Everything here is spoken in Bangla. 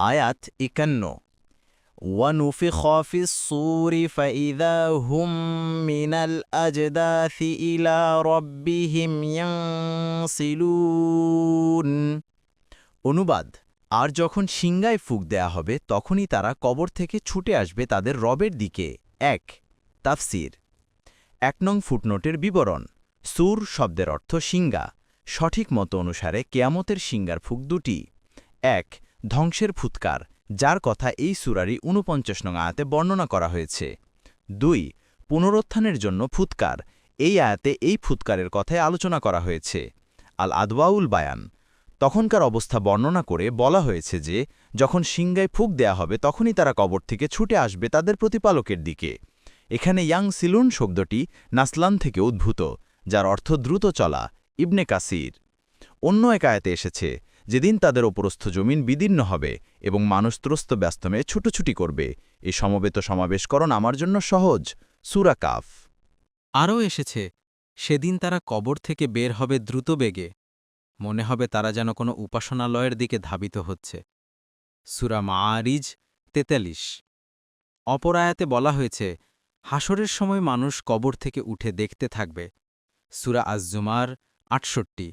আয়াত একান্ন ونفخ في الصور فإذا هم من الأجداث إلى ربهم ينسلون অনুবাদ আর যখন সিংগায় ফুক দেয়া হবে তখনই তারা কবর থেকে ছুটে আসবে তাদের রবের দিকে এক তাফসির এক নং ফুটনোটের বিবরণ সুর শব্দের অর্থ সিংগা সঠিক মতো অনুসারে কেয়ামতের সিঙ্গার ফুক দুটি এক ধ্বংসের ফুৎকার, যার কথা এই সুরারি ঊনপঞ্চাশ নং আয়াতে বর্ণনা করা হয়েছে। দুই, পুনরুত্থানের জন্য ফুৎকার, এই আয়াতে এই ফুৎকারের কথায় আলোচনা করা হয়েছে। আল আদওয়াউল বায়ান, তখনকার অবস্থা বর্ণনা করে বলা হয়েছে যে, যখন সিংগায় ফুক দেয়া হবে, তখনই তারা কবর থেকে ছুটে আসবে তাদের প্রতিপালকের দিকে। এখানে ইয়াং সিলুন শব্দটি নাসলান থেকে উদ্ভূত, যার অর্থ দ্রুত চলা, ইবনে কাসির। অন্য এক আয়াতে এসেছে যেদিন তাদের ওপরস্থ জমিন বিদীর্ণ হবে এবং মানুষ ত্রস্ত ব্যস্তমে ছুটোছুটি করবে, এই সমবেত সমাবেশকরণ আমার জন্য সহজ। সুরা কাফ। আরও এসেছে, সেদিন তারা কবর থেকে বের হবে দ্রুত বেগে। মনে হবে তারা যেন কোনো উপাসনালয়ের দিকে ধাবিত হচ্ছে। সুরা মাআরিজ তেতাল্লিশ। অপর আয়াতে বলা হয়েছে হাসরের সময় মানুষ কবর থেকে উঠে দেখতে থাকবে। সুরা আজজুমার আটষট্টি।